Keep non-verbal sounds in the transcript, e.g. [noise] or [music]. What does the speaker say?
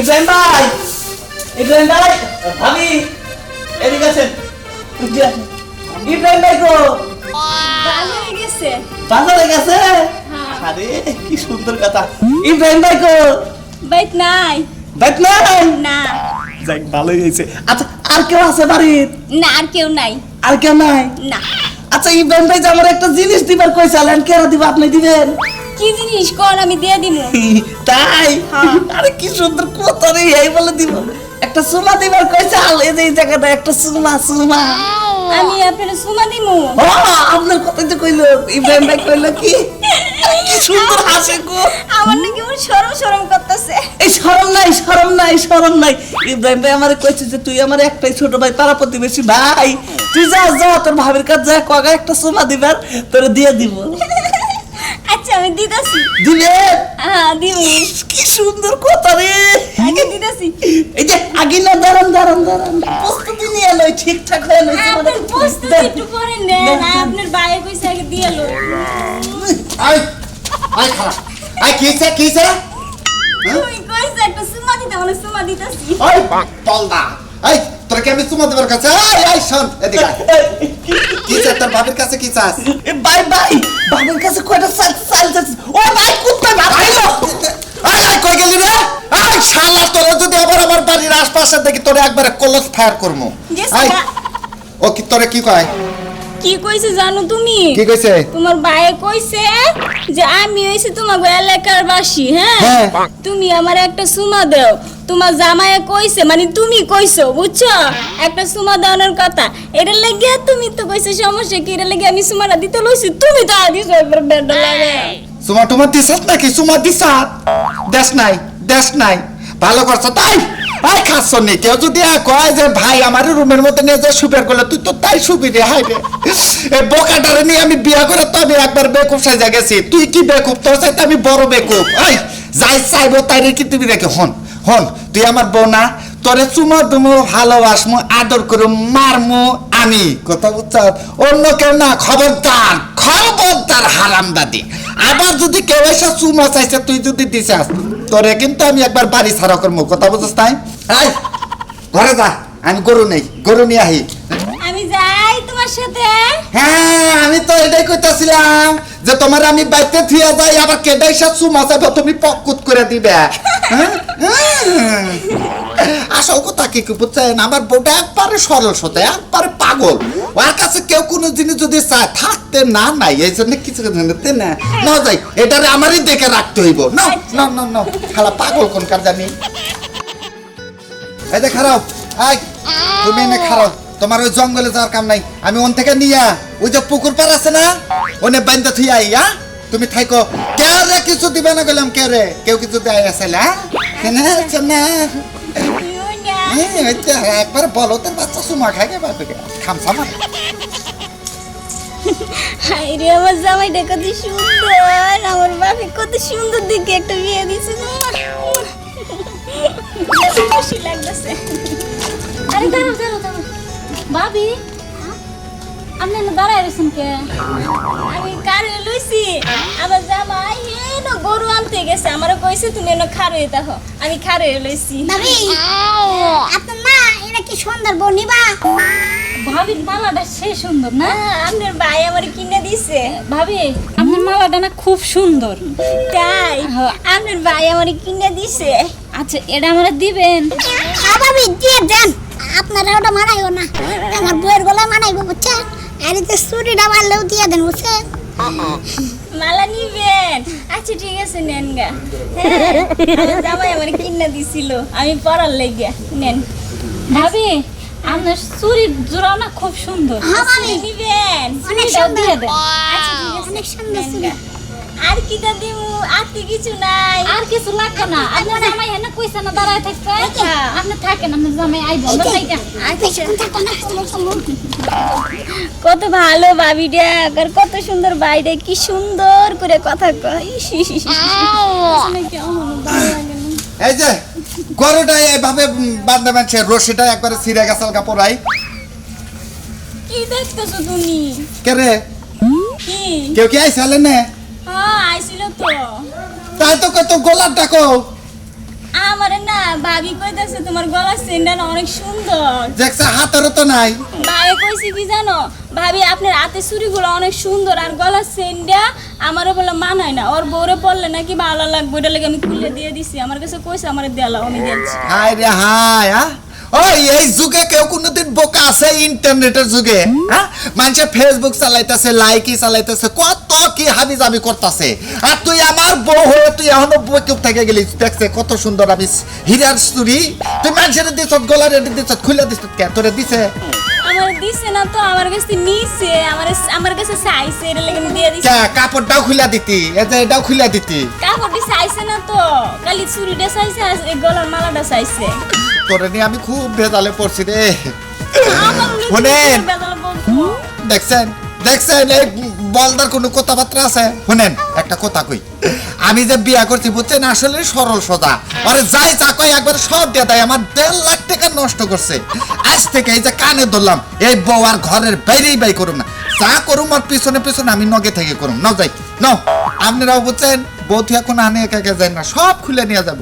ইব্রাহিম ভাই! ইব্রাহিম ভাই! ভাবি এদিকে আছেন ইব্রাহিম ভাই গো! বাজারে গেছে। বাজারে গেছে? হ্যাঁ। আরে কি সুন্দর কথা। ইব্রাহিম ভাই গো! বাইক নাই। দেখ নাই? না। যাক ভালোই হয়েছে। আচ্ছা আর কেউ আছে বাড়ির? না আর কেউ নাই। আর কেউ নাই? না। আচ্ছা ইব্রাহিম ভাই যে আমার একটা জিনিস দিবার কইছিলেন কেন দিব আপনি দিবেন? কি জিনিস? কোন আমি দিয়ে দিব তাই? হ্যাঁ। আরে কি সুন্দর কথা রে এই বলে দিব। একটা সুমা দিবার কইছাল এই যে জায়গাটা একটা সুমা সুমা। আমি আপনার সুমা দিমু। ও আপনার কথা যে কইলো ইব্রাহিম ভাই কইলো কি? কি সুন্দর হাসে গো। আমার নাকি ওর সরম সরম করতেছে। এই শরম নাই শরম নাই শরম নাই। ইব্রাহিম ভাই আমারে কইছে যে তুই আমার একটাই ছোট ভাই পাড়া প্রতিবেশী ভাই। তুই যা যা তোর ভাবির কাছে যা কগা একটা সুমা দিবার তোরে দিয়ে দিব। আমি দিতেছি। দিবে হ্যাঁ দিব। কি সুন্দর কথা রে। আগে দিতেছি। এই যে আগে না দাঁড়ান দাঁড়ান দাঁড়ান। প্রস্তুতি নিয়ে লই ঠিকঠাক হয়ে লইছে মানে আপনার প্রস্তুতি একটু পরে নেন আপনার বাইরে কইছে আগে দিয়ে লো আই আই খারাপ আই কিছে কিছে তুমি কইছে একটা সুমা দিতে মানে সুমা দিতেছি। আই তলদা আই তোর কি আমি চুমা দেবার কাছে? আই আই শোন এদিকে কিছে তোর ভাবির কাছে কি চাস? এ বাই বাই। বাবার কাছে কয়টা সাল সাল সাল ও ভাই কুত্তা ভাইলো আই আই কই গেলি রে? আই শালা তোরা যদি আবার আমার বাড়ির আশপাশে দেখি তোরে একবারে কলস ফায়ার করমু। আই ও কি তোরে কি কয়? কি কইছে জানো তুমি? কি কইছে? তোমার ভাই কইছে যে আমি হইছি তোমার এলাকার বাসী হ্যাঁ? হ্যাঁ। তুমি আমার একটা সুমা দাও। তোমার জামাইয়ে কইছে মানে তুমি কইছো বুঝছ? একটা সুমা দেওয়ানোর কথা। এটা লেগে তুমি তো কইছে সমস্যা কি? এটা লেগে আমি সুমাটা দিতে লইছি তুমি তো আদিস একবার বেড লাগে। সুমা টুমা দিছাত নাকি? সুমা দিছাত? দেশ নাই দেশ নাই। ভালো করছ? তাই? আই খাচ্ছ নি? কেউ যদি আ কয় যে ভাই আমার রুমের মধ্যে নিয়ে যে সুপার করলে তুই তো তাই শুবি রে হাই রে। এ বোকাটারে নিয়ে আমি বিয়া করে তো আমি একবার বেকুব সাজা গেছি। তুই কি বেকুব? তোর সাথে আমি বড় বেকুব। আই যাই চাইব তাই রে কি তুমি রেখে হন? হন তুই আমার বউ না? তোরে চুমো দুমো ভালোবাসমু আদর করু মারমু আমি। কথা বুঝছ? অন্য কেউ না খবরদার খবরদার হারাম দাদি আবার যদি কেউ এসে চুমো চাইছে তুই যদি দিছাস তোরে কিন্তু আমি একবার বাড়ি ছাড়া করব কথা বুঝছ তাই? আই ঘরে যা আমি গরু নেই গরু নিয়ে আহি। আমি যাই তোমার সাথে। হ্যাঁ আমি তো এটাই কইতাছিলাম যে তোমার আমি বাইতে থিয়া যাই আবার কেডাই সা চুমা চাইব তুমি পকুত করে দিবে। হ্যাঁ? হ্যাঁ। আসল কথা কি বুঝছেন? আমার বউটা একবারে সরল সতে, একবারে পাগল। ওর কাছে কেউ কোনো জিনিস যদি চায়, থাকতে না নাই, এই জন্য কিছু নিতে না। না যাই, এটারে আমারই দেখে রাখতে হইব। না না না না খালা পাগল কোন কার জানি। এই যে খারাপ আই তুমি এনে খারাপ তোমার ওই জঙ্গলে যাওয়ার কাম নাই। আমি ওন থেকে নিয়া, ওই যে পুকুর পার আছে না, ওনে বান্ধা থুই আই হ্যাঁ? তুমি থাইকো। কে রে কিছু দিবে না গেলাম কে রে কেউ কিছু দেয় আসলে হ্যাঁ না একবার বলো তোর বাচ্চা সুমা খাই গে বাপে খামসা মারে হাই রে আমার জামাইটা কত সুন্দর। আমার বাপে কত সুন্দর দেখে একটা বিয়ে দিছে খুশি লাগতেছে। আরে দাঁড়াও দাঁড়াও দাঁড়াও। ভাবি আপনি না দাঁড়ায় রয়েছেন কে? আমি কারে লইছি। আমার জামাই এনো গরু আনতে গেছে। আমারও কইছে তুমি এনো খারে দেখো। আমি খারে লইছি। ভাবি আপনার মা এটা কি সুন্দর বউ নিবা? ভাবির মালাটা সে সুন্দর না? না আপনার ভাই আমার কিনে দিছে। ভাবি আপনার মালাটা না খুব সুন্দর। তাই? আপনার ভাই আমার কিনে দিছে। আচ্ছা এটা আমরা দিবেন। হ্যাঁ ভাবি দিয়ে দেন। আপনারা ওটা মানাইও না। আমার বুঝছেন আর তো সুরিটা চুরিটা মারলেও দিয়ে দেন বুঝছেন [laughs] মালা নিবেন। আচ্ছা ঠিক আছে নেন গা। হ্যাঁ আমার জামাই আমার কিনে দিছিল। আমি পরার লেগে নেন। ভাবি আপনার চুরির জোড়াও না খুব সুন্দর। হ্যাঁ নিবেন। অনেক সুন্দর। আচ্ছা ঠিক আছে অনেক সুন্দর আর কিটা দিমু? আর কি কিছু নাই। আর কিছু লাগবে না। আপনার জামাই হেন কইছে না দাঁড়ায় থাকতে। আপনি থাকেন আপনার জামাই আমরা যাইতাম। কত ভালো ভাবিটা আর কত সুন্দর বাইরে কি সুন্দর করে কথা কয়। এই যে গরুটা এইভাবে বান্ধা মানছে রশিটা একবারে ছিঁড়ে গেছে কাপড়াই কি দেখতেছো তুমি? কে রে? কি? কেউ কি আইসালে নে? তো তাই তো কত গোলার ডাকো আমার না ভাবি কইতাছে তোমার গলার চেনটা অনেক সুন্দর। দেখছ হাতেরও তো নাই। ভাই কইছে কি জানো? ভাবি আপনার হাতে চুড়িগুলো অনেক সুন্দর আর গলার সেন্ডা আমারও বলে মানায় না। ওর বউরে পড়লে নাকি ভালো লাগবে ওটা লাগে আমি খুলে দিয়ে দিছি। আমার কাছে কইছে আমার দেলাও আমি দিয়েছি। হায় রে হায় হ্যাঁ ওই এই যুগে কেউ কোনোদিন বোকা আছে ইন্টারনেটের যুগে মানুষে ফেসবুক চালাইতেছে লাইকি চালাইতেছে, কত কি হাবি জাবি করতেছে। আর তুই আমার বউ হয়ে তুই এখনও বৈকুপ থেকে গেলি দেখছে কত সুন্দর আমি হীরার চুরি। তুই মানুষের দিছ গলা রেডি দিছ খুলে দিছ কে? তোরে দিছে? আমার দিছে না তো আমার কাছে নিছে আমার আমার কাছে চাইছে এটা লেগে আমি দিয়ে দিছি। কে কাপড়টাও খুলে দিতি এ যে এটাও খুলে দিতি। কাপড়টি চাইছে না তো খালি চুড়িটা চাইছে আর গলার মালাটা চাইছে। তোরে নিয়ে আমি খুব ভেজালে পড়ছি রে। শোনেন। দেখছেন দেখছেন এই বলদার কোনো কথাবার্তা আছে? শুনেন একটা কথা কই। আমি যে বিয়া করছি বুঝছেন আসলে সরল সোজা। আরে যাই যা একবার সব দিয়ে দেয় আমার দেড় লাখ টাকা নষ্ট করছে। থেকে এই যে কানে ধরলাম, এই বউ আর ঘরের বাইরেই বাই করুম না। যা করুম আর পিছনে পিছনে আমি নগে থেকে করুম। ন যাই। ন আপনারাও বুঝছেন বৌথি এখন আনে একা একা যায় না, সব খুলে নিয়ে যাব।